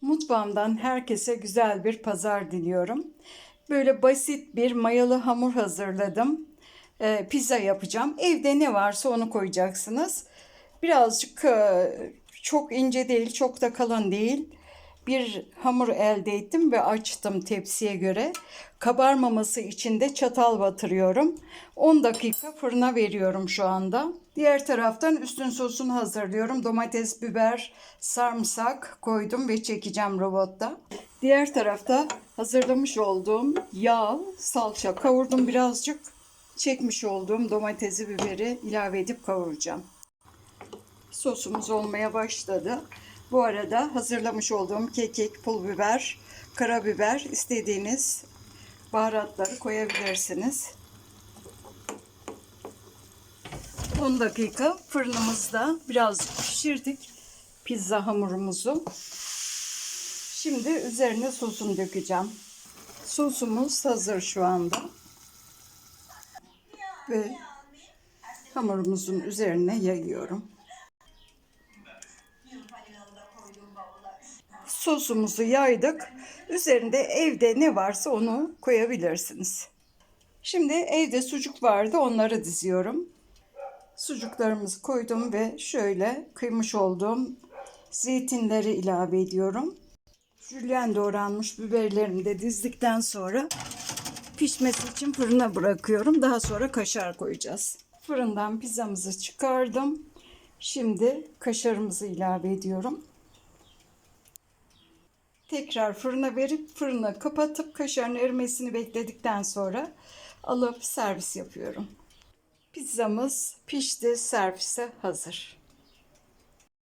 Mutfağımdan herkese güzel bir pazar diliyorum. Böyle basit bir mayalı hamur hazırladım. Ee, pizza yapacağım. Evde ne varsa onu koyacaksınız. Birazcık e, çok ince değil, çok da kalın değil. Bir hamur elde ettim ve açtım tepsiye göre. Kabarmaması için de çatal batırıyorum. 10 dakika fırına veriyorum şu anda. Diğer taraftan üstün sosunu hazırlıyorum. Domates, biber, sarımsak koydum ve çekeceğim robotta. Diğer tarafta hazırlamış olduğum yağ, salça kavurdum birazcık. Çekmiş olduğum domatesi, biberi ilave edip kavuracağım. Sosumuz olmaya başladı. Bu arada hazırlamış olduğum kekik, pul biber, karabiber istediğiniz baharatları koyabilirsiniz. 10 dakika fırınımızda birazcık pişirdik pizza hamurumuzu. Şimdi üzerine sosunu dökeceğim. Sosumuz hazır şu anda. Ve hamurumuzun üzerine yayıyorum. Sosumuzu yaydık. Üzerinde evde ne varsa onu koyabilirsiniz. Şimdi evde sucuk vardı onları diziyorum. Sucuklarımızı koydum ve şöyle kıymış olduğum zeytinleri ilave ediyorum. Jülyen doğranmış biberlerimi de dizdikten sonra pişmesi için fırına bırakıyorum. Daha sonra kaşar koyacağız. Fırından pizzamızı çıkardım. Şimdi kaşarımızı ilave ediyorum. Tekrar fırına verip fırını kapatıp kaşarın erimesini bekledikten sonra alıp servis yapıyorum. Pizzamız pişti, servise hazır.